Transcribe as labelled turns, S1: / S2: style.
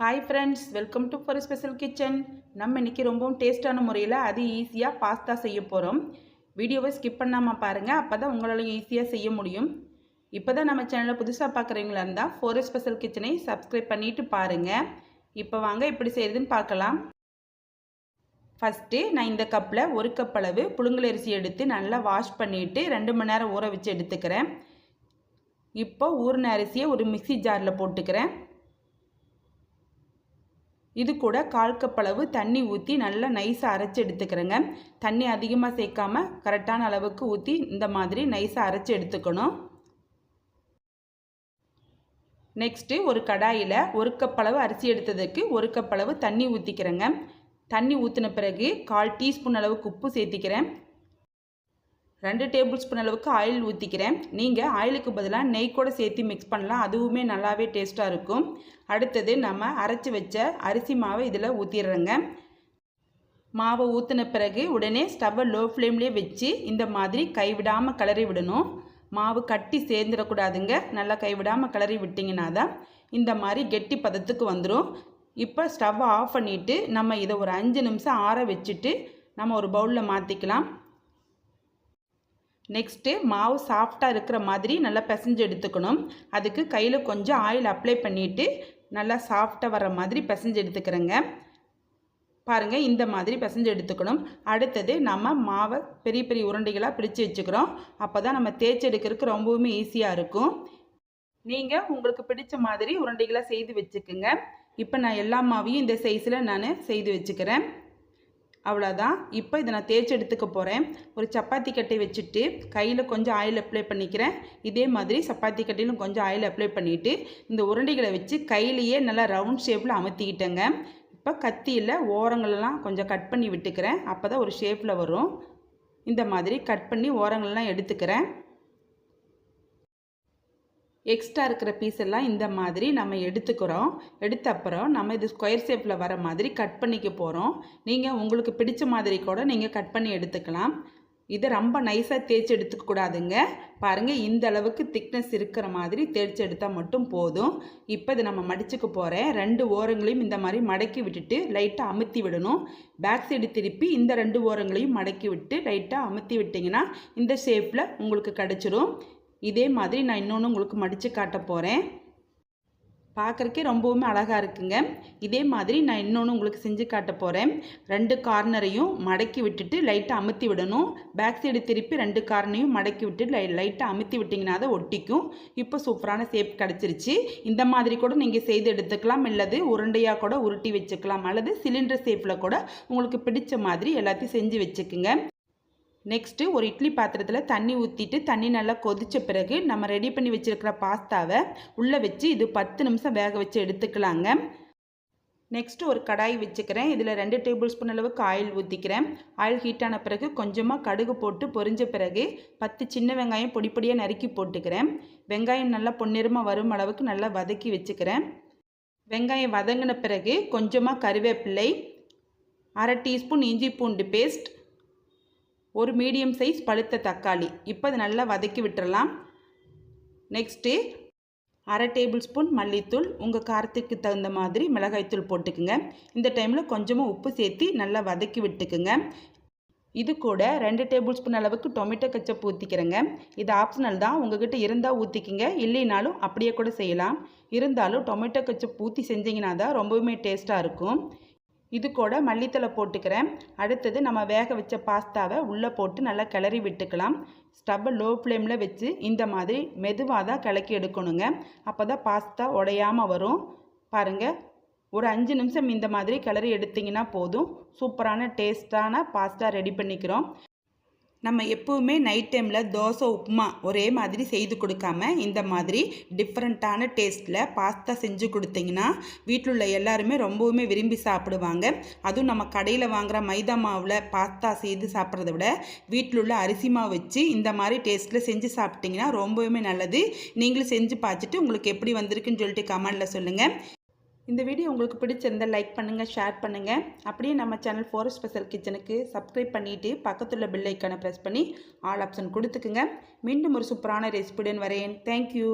S1: Hi friends welcome to for special kitchen நம்ம இன்றைக்கி ரொம்பவும் டேஸ்ட்டான முறையில் அது ஈஸியாக பாஸ்தா செய்ய போகிறோம் வீடியோவை ஸ்கிப் பண்ணாமல் பாருங்கள் அப்போ தான் உங்களால் ஈஸியாக செய்ய முடியும். இப்போ தான் நம்ம சேனலை புதுசாக பார்க்குறீங்களா இருந்தால் ஃபோர் ஸ்பெஷல் கிச்சனை சப்ஸ்கிரைப் பண்ணிவிட்டு பாருங்கள் இப்போ வாங்க எப்படி செய்கிறதுன்னு பார்க்கலாம். ஃபஸ்ட்டு நான் இந்த கப்பில் ஒரு கப் அளவு புழுங்கல் அரிசி எடுத்து நல்லா வாஷ் பண்ணிவிட்டு ரெண்டு மணி நேரம் ஊற வச்சு எடுத்துக்கிறேன். இப்போ ஊறின அரிசியை ஒரு மிக்சி ஜாரில் போட்டுக்கிறேன். இது கூட கால் கப்பளவு தண்ணி ஊற்றி நல்லா நைஸாக அரைச்சி எடுத்துக்கிறேங்க. தண்ணி அதிகமாக சேர்க்காம கரெக்டான அளவுக்கு ஊற்றி இந்த மாதிரி நைஸாக அரைச்சி எடுத்துக்கணும். நெக்ஸ்ட்டு ஒரு கடாயில் ஒரு கப்பளவு அரிசி எடுத்ததுக்கு ஒரு கப்பளவு தண்ணி ஊற்றிக்கிறேங்க தண்ணி ஊற்றின பிறகு கால் டீஸ்பூன் அளவுக்கு உப்பு சேர்த்திக்கிறேன். ரெண்டு டேபிள் ஸ்பூன் அளவுக்கு ஆயில் ஊற்றிக்கிறேன் நீங்கள் ஆயிலுக்கு பதிலாக நெய் கூட சேர்த்து மிக்ஸ் பண்ணலாம். அதுவுமே நல்லாவே டேஸ்ட்டாக இருக்கும். அடுத்தது நம்ம அரைச்சி வச்ச அரிசி மாவை இதில் ஊற்றிடுறேங்க மாவை ஊற்றின பிறகு உடனே ஸ்டவ்வை லோ ஃப்ளேம்லேயே வச்சு இந்த மாதிரி கைவிடாமல் கிளறி விடணும். மாவு கட்டி சேர்ந்துடக்கூடாதுங்க. நல்லா கைவிடாமல் கிளறி விட்டிங்கன்னா தான் இந்த மாதிரி கெட்டி பதத்துக்கு வந்துடும் இப்போ ஸ்டவ்வை ஆஃப் பண்ணிவிட்டு நம்ம இதை ஒரு அஞ்சு நிமிஷம் ஆற வச்சுட்டு நம்ம ஒரு பவுலில் மாற்றிக்கலாம் நெக்ஸ்ட்டு மாவு சாஃப்டாக இருக்கிற மாதிரி நல்லா பிசைஞ்சு எடுத்துக்கணும். அதுக்கு கையில் கொஞ்சம் ஆயில் அப்ளை பண்ணிவிட்டு நல்லா சாஃப்டாக வர மாதிரி பிசைஞ்சு எடுத்துக்கிறேங்க. பாருங்கள் இந்த மாதிரி பிசைஞ்சு எடுத்துக்கணும். அடுத்தது நம்ம மாவை பெரிய பெரிய உருண்டைகளாக பிரித்து வச்சுக்கிறோம். அப்போ தான் நம்ம தேய்ச்சி எடுக்கிறதுக்கு ரொம்பவுமே ஈஸியாக இருக்கும். நீங்கள் உங்களுக்கு பிடிச்ச மாதிரி உருண்டைகளாக செய்து வச்சுக்குங்க. இப்போ நான் எல்லா மாவையும் இந்த சைஸில் நான் செய்து வச்சுக்கிறேன். அவ்வளோதான் இப்போ இதை நான் தேய்ச்சி எடுத்துக்க போகிறேன் ஒரு சப்பாத்தி கட்டை வச்சுட்டு கையில் கொஞ்சம் ஆயில் அப்ளை பண்ணிக்கிறேன். இதே மாதிரி சப்பாத்தி கட்டையிலும் கொஞ்சம் ஆயில் அப்ளை பண்ணிவிட்டு இந்த உருண்டைகளை வச்சு கையிலையே நல்லா ரவுண்ட் ஷேப்பில் அமர்த்திக்கிட்டேங்க. இப்போ கத்தியில் ஓரங்களெல்லாம் கொஞ்சம் கட் பண்ணி விட்டுக்கிறேன். அப்போ தான் ஒரு ஷேப்பில் வரும். இந்த மாதிரி கட் பண்ணி ஓரங்கள்லாம் எடுத்துக்கிறேன். எக்ஸ்ட்ரா இருக்கிற பீஸ் எல்லாம் இந்த மாதிரி நம்ம எடுத்துக்கிறோம். எடுத்த அப்புறம் நம்ம இது ஸ்கொயர் ஷேப்பில் வர மாதிரி கட் பண்ணிக்க போகிறோம் நீங்கள் உங்களுக்கு பிடிச்ச மாதிரி கூட நீங்கள் கட் பண்ணி எடுத்துக்கலாம். இதை ரொம்ப நைஸாக தேய்ச்சி எடுத்துக்கூடாதுங்க பாருங்கள் இந்த அளவுக்கு திக்னஸ் இருக்கிற மாதிரி தேய்ச்சி எடுத்தால் மட்டும் போதும். இப்போ இதை நம்ம மடிச்சுக்க போகிறேன் ரெண்டு ஓரங்களையும் இந்த மாதிரி மடக்கி விட்டுட்டு லைட்டாக அமுத்தி விடணும். பேக் சைடு திருப்பி இந்த ரெண்டு ஓரங்களையும் மடக்கி விட்டு லைட்டாக அமுத்தி விட்டிங்கன்னா இந்த ஷேப்பில் உங்களுக்கு கிடச்சிரும். இதே மாதிரி நான் இன்னொன்று உங்களுக்கு மடித்து காட்ட போகிறேன் பார்க்குறக்கே ரொம்பவுமே அழகாக இருக்குங்க. இதே மாதிரி நான் இன்னொன்று உங்களுக்கு செஞ்சு காட்ட போகிறேன் ரெண்டு கார்னரையும் மடக்கி விட்டுட்டு லைட்டாக அமுத்தி விடணும். பேக் சைடு திருப்பி ரெண்டு கார்னரையும் மடக்கி விட்டு லை லைட்டாக அமுத்தி விட்டிங்கன்னா அதை ஒட்டிக்கும். இப்போ சூப்பரான ஷேப் கிடச்சிருச்சு. இந்த மாதிரி கூட நீங்கள் செய்து எடுத்துக்கலாம். இல்லது உருண்டையாக கூட உருட்டி வச்சுக்கலாம். அல்லது சிலிண்டர் ஷேப்பில் கூட உங்களுக்கு பிடிச்ச மாதிரி எல்லாத்தையும் செஞ்சு வச்சுக்குங்க. நெக்ஸ்ட்டு ஒரு இட்லி பாத்திரத்தில் தண்ணி ஊற்றிட்டு தண்ணி நல்லா கொதித்த பிறகு நம்ம ரெடி பண்ணி வச்சுருக்கிற பாஸ்தாவை உள்ளே வச்சு இது பத்து நிமிஷம் வேக வச்சு எடுத்துக்கலாங்க. நெக்ஸ்ட்டு ஒரு கடாய் வச்சுக்கிறேன். இதில் ரெண்டு டேபிள் ஸ்பூன் அளவுக்கு ஆயில் ஊற்றிக்கிறேன் ஆயில் ஹீட்டான பிறகு கொஞ்சமாக கடுகு போட்டு பொரிஞ்ச பிறகு பத்து சின்ன வெங்காயம் பொடி பொடியாக நறுக்கி போட்டுக்கிறேன். வெங்காயம் நல்லா பொன்னிறமாக வரும் அளவுக்கு நல்லா வதக்கி வச்சுக்கிறேன். வெங்காயம் வதங்கின பிறகு கொஞ்சமாக கருவேப்பிள்ளை அரை டீஸ்பூன் இஞ்சி பூண்டு பேஸ்ட் ஒரு மீடியம் சைஸ் பழுத்த தக்காளி. இப்போ அதை நல்லா வதக்கி விட்டுறலாம். நெக்ஸ்ட்டு அரை டேபிள் ஸ்பூன் மல்லித்தூள் உங்கள் காரத்துக்கு தகுந்த மாதிரி மிளகாய்த்தூள் போட்டுக்குங்க. இந்த டைமில் கொஞ்சமாக உப்பு சேர்த்து நல்லா வதக்கி விட்டுக்குங்க. இது கூட ரெண்டு டேபிள் ஸ்பூன் அளவுக்கு டொமேட்டோ கச்சப் ஊற்றிக்கிறேங்க இது ஆப்ஷனல் தான். உங்ககிட்ட இருந்தால் ஊற்றிக்கிங்க இல்லைனாலும் அப்படியே கூட செய்யலாம். இருந்தாலும் டொமேட்டோ கச்சப் ஊற்றி செஞ்சிங்கன்னா தான் ரொம்பவுமே டேஸ்ட்டாக இருக்கும். இது கூட மல்லித்தலை போட்டுக்கிறேன். அடுத்தது நம்ம வேக வச்ச பாஸ்தாவை உள்ளே போட்டு நல்லா கிளறி விட்டுக்கலாம். ஸ்டவ்வை லோ ஃப்ளேமில் வச்சு இந்த மாதிரி மெதுவாக தான் கிளக்கி எடுக்கணுங்க. அப்போ தான் பாஸ்தா உடையாமல் வரும். பாருங்கள் ஒரு அஞ்சு நிமிஷம் இந்த மாதிரி கிளறி எடுத்திங்கன்னா போதும். சூப்பரான டேஸ்ட்டான பாஸ்தா ரெடி பண்ணிக்கிறோம். நம்ம எப்போவுமே நைட் டைமில் தோசை உப்புமா ஒரே மாதிரி செய்து கொடுக்காம இந்த மாதிரி டிஃப்ரெண்ட்டான டேஸ்ட்டில் பாஸ்தா செஞ்சு கொடுத்தீங்கன்னா வீட்டில் உள்ள எல்லாருமே ரொம்பவுமே விரும்பி சாப்பிடுவாங்க. அதுவும் நம்ம கடையில் வாங்குகிற மைதா மாவில் பாஸ்தா செய்து சாப்பிட்றத விட வீட்டில் உள்ள அரிசி மாவு வச்சு இந்த மாதிரி டேஸ்ட்டில் செஞ்சு சாப்பிட்டிங்கன்னா ரொம்பவுமே நல்லது. நீங்களும் செஞ்சு பார்த்துட்டு உங்களுக்கு எப்படி வந்திருக்குன்னு சொல்லிட்டு கமெண்டில் சொல்லுங்கள் இந்த வீடியோ உங்களுக்கு பிடிச்சிருந்தால் லைக் பண்ணுங்கள் ஷேர் பண்ணுங்கள் அப்படியே நம்ம சேனல் ஃபோரஸ்ட் ஸ்பெஷல் கிச்சனுக்கு சப்ஸ்கிரைப் பண்ணிவிட்டு பக்கத்தில் பில் ஐக்கானை ப்ரெஸ் பண்ணி ஆல் ஆப்ஷன் கொடுத்துக்குங்க. மீண்டும் ஒரு சூப்பரான ரெசிபியுடன் வரேன். தேங்க்யூ